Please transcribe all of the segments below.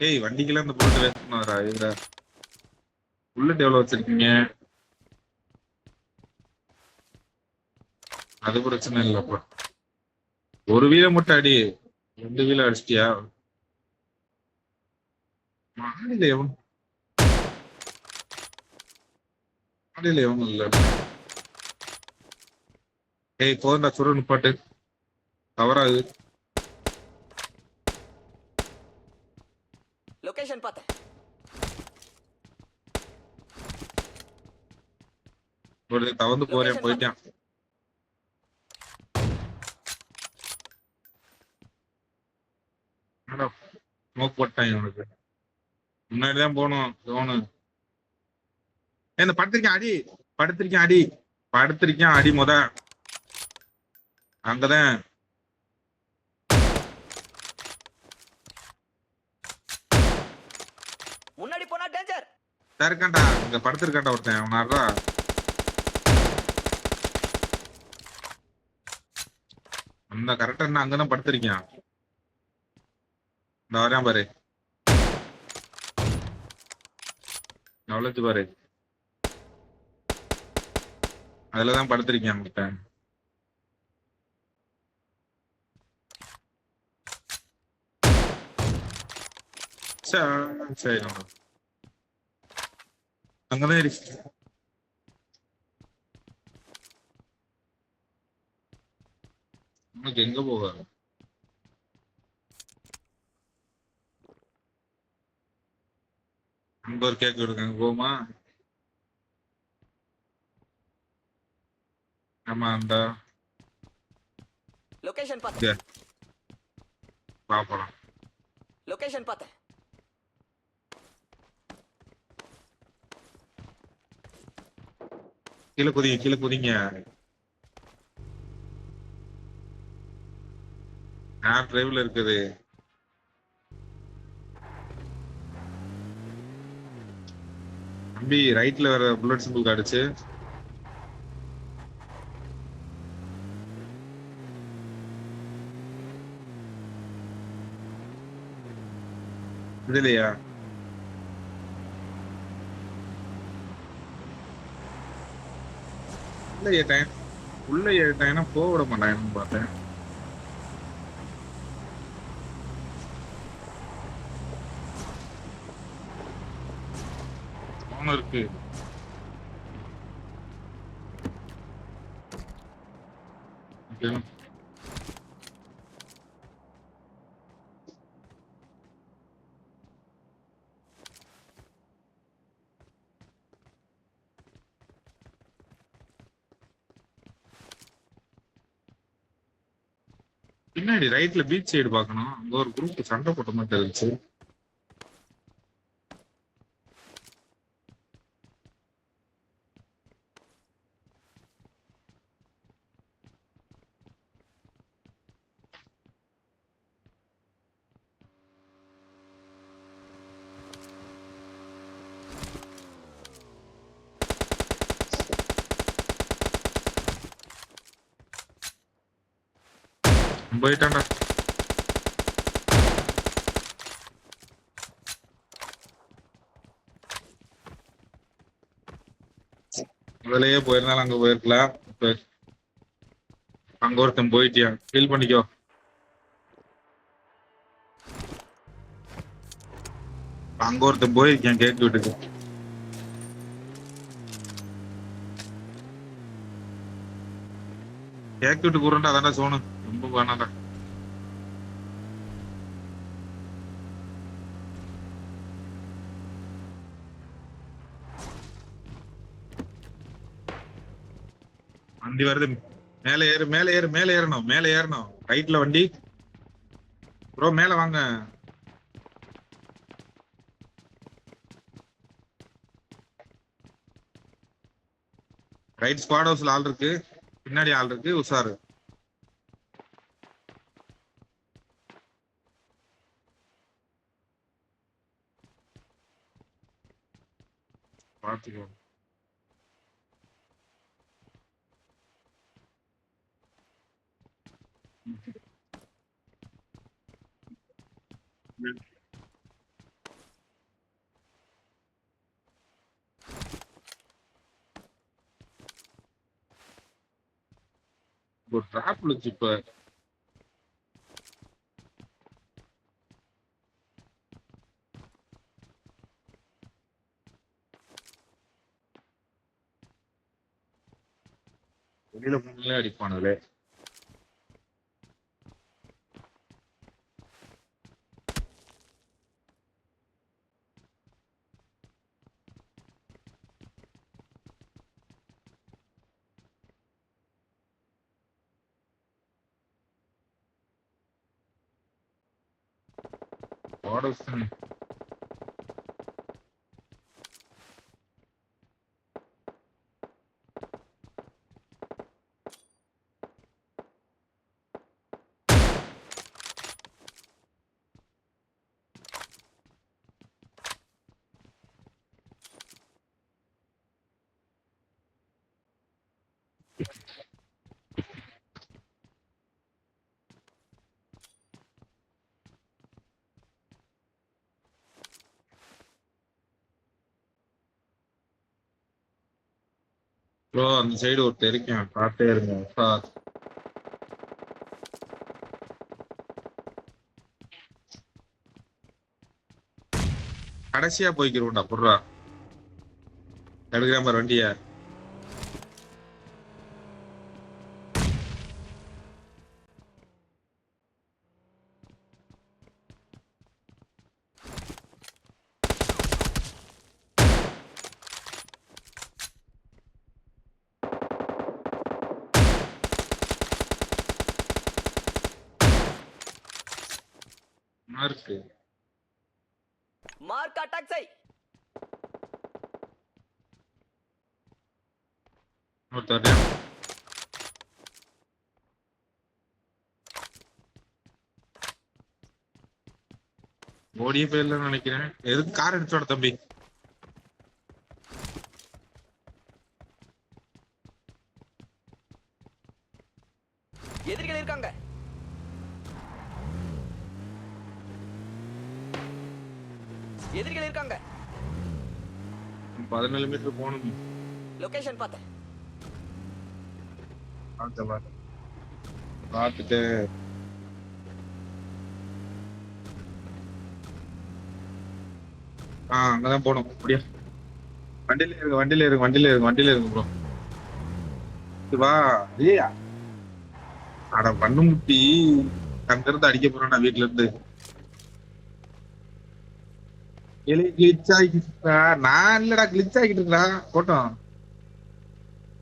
ஏய் வண்டிக்கெல்லாம் இந்த bullet waste பண்ணாரா இதுல புல்லட் எவ்வளவு வச்சிருக்கீங்க? அது பிரச்சனை இல்லப்பா. ஒரு வீல மட்டும் அடி. ரெண்டு வீல அடிச்சிட்டியா? மாடியில எவன்? மாடியில எவனும் இல்ல. ஏய் போதா சுரு பாட்டு. தவறாது லொகேஷன் பார்த்தேன் ஒரு தவந்து போறேன் போயிட்டான். ஸ்மோக் போட்டான் இவனுக்கு. முன்னாடிதான் போகணும் ஜோனு. ஏய், இந்த படுத்திருக்கேன் அடி? படுத்திருக்கேன் அடி? படுத்திருக்கேன் அடி முத. அங்கதான். முன்னாடி போனா டேஞ்சர் இருக்கான்டா. இங்க படுத்திருக்கான்டா ஒருத்தன். அவனாடுறா இந்த கரெக்டா என்ன அங்கதான் படுத்திருக்கான்? இந்த வரையான் பாரு. அவ்வளோச்சு பாரு. அதுலதான் படுத்திருக்கேன் ஒருத்தன் சரி சரி அங்கதான் இருக்கு உனக்கு எங்க போக? ஒரு கேக் விடுங்க போமா ஆமா அந்த லொகேஷன் பார்த்தேன் பாப்பலாம் லொகேஷன் பார்த்தேன் கீழே குதிங்க கீழே குதிங்க. ஹார்ட் டிரைவ்ல இருக்குது. தம்பி ரைட்ல வர புல்லட் சிம்பிள் காடிச்சு இதுலையா உள்ள ஏட்டேன் உள்ள ஏட்டாங்கன்னா போக விட மாட்டாங்கன்னு பார்த்தேன். ஒன்று இருக்கு பின்னாடி ரைட்ல பீச் சைடு பாக்கணும் அங்க ஒரு குரூப் சண்டை போட்ட மாதிரி இருந்துச்சு போயிட்டான்டா. முதலையே போயிருந்தாலும் அங்க போயிருக்கலாம் அங்க ஒருத்தன் போயிட்டியா? ஃபீல் பண்ணிக்கோ. அங்க ஒருத்தன் போயிருக்கேன் கேட்டு விட்டுக்கு. கேக்கு விட்டு கூறண்டா அதான்டா சோனு. ரொம்ப வேணாடா வண்டி வருது. மேல ஏறு மேல ஏறு மேல ஏறணும் மேல ஏறணும். ரைட்ல வண்டி. ப்ரோ மேல வாங்க. ரைட் ஸ்குவாட் ஹவுஸ்ல ஆள் இருக்கு. பின்னாடி ஆள் இருக்கு உஷாரு. Back to him. Yeah. போனாலே அடிப்பானுங்களே வாடஸ்டன் ப்ரோ அந்த சைடு ஒருத்தர் இருக்கேன் பார்த்தே இருங்க. சார் கடைசியா போய்க்கிறோம்டா புர்ரா எடுக்கிறேன் பாரு இருக்கு மார்க் அட்டாக் செய். ஒருத்தர் ஓடிய போயிடலன்னு நினைக்கிறேன். எதுக்கு கார் அடிச்சோட தம்பி எதிரிகள் இருக்காங்க எதிரிகள் இருக்காங்க பதினேழு மீட்டர் போகணும்? லொகேஷன் பார்த்தேன். பார்த்த பாரு. பார்த்துட்டு. ஆ அங்கதான் போகணும். அப்படியா? வண்டியில இருக்கு வண்டியில இருக்கு வண்டியில இருக்கு வண்டியில இருக்கு ப்ரோ வா ஏய் அட பண்ணு முட்டி. அங்க இருந்து அடிக்க போறேன் நான் வீட்ல இருந்து. கிளிச் ஆகிட்டு நான் இல்லடா கிளிச் ஆகிட்டு இருக்கா போட்டோம்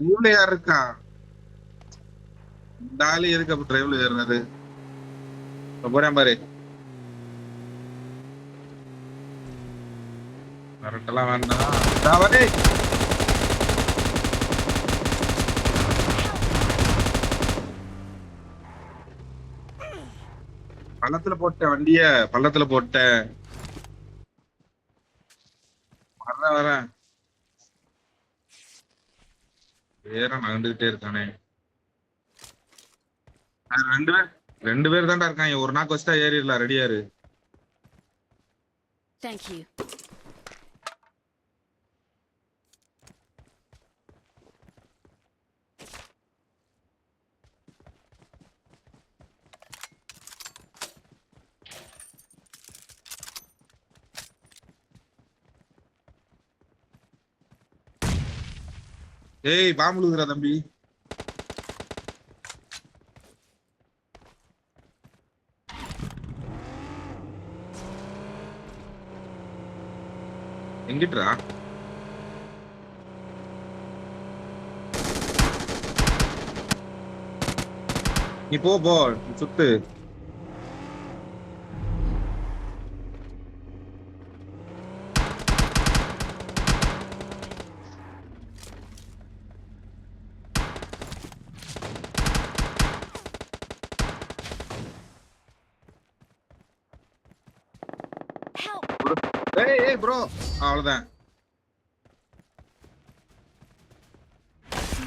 இவ்வளவு யார் இருக்கா? இந்த ஆளு எதுக்கு அப்ப டிரைவ்ல ஏறினாரு போறேன் பாரு. கரெக்டெல்லாம் வேண்டாம். நான் பள்ளத்துல போட்ட வண்டிய. பள்ளத்துல போட்ட வரேன். வரேன் வேற நகர்ந்துகிட்டே இருக்கானே. அது ரெண்டு பேர் ரெண்டு பேர் தான்டா இருக்காங்க. ஒரு நாக்கு வச்சுட்டா ஏறிடலாம். ரெடியாரு தேங்க்யூ ஏய் பாம்பு பாம்புழுதுரா தம்பி. எங்கிட்டுறா நீ போ போ சுத்து. ஏய் ஏய் ப்ரோ அவ்வளவுதான்.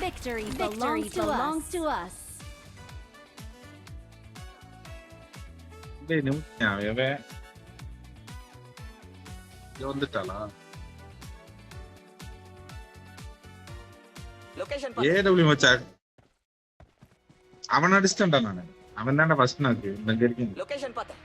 Victory, belongs, to, belongs to us. டேய் நிமிஷம் அவன் வந்துட்டாளா? ஏடபிள்யூ மச்சா. அவன் அடிச்சிட்டான்டா நானு. அவன் தான்டா ஃபர்ஸ்ட் நாக்கு இங்க இருக்கீங்க. லொகேஷன் பார்த்தேன்.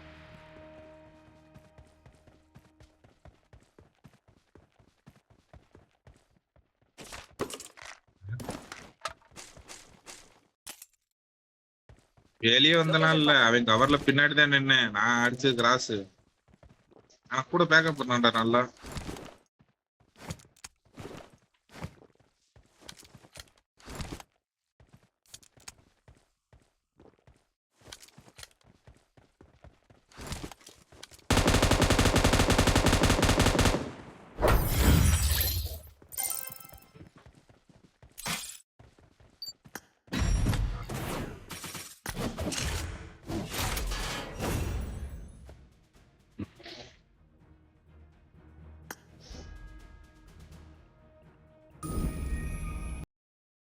வெளியே வந்தலாம் இல்ல அவன் கவர்ல பின்னாடி தான் நின்னேன். நான் அடிச்சது கிராஸ் ஆனா கூட பேக்கப் பண்ணான்டா நல்லா.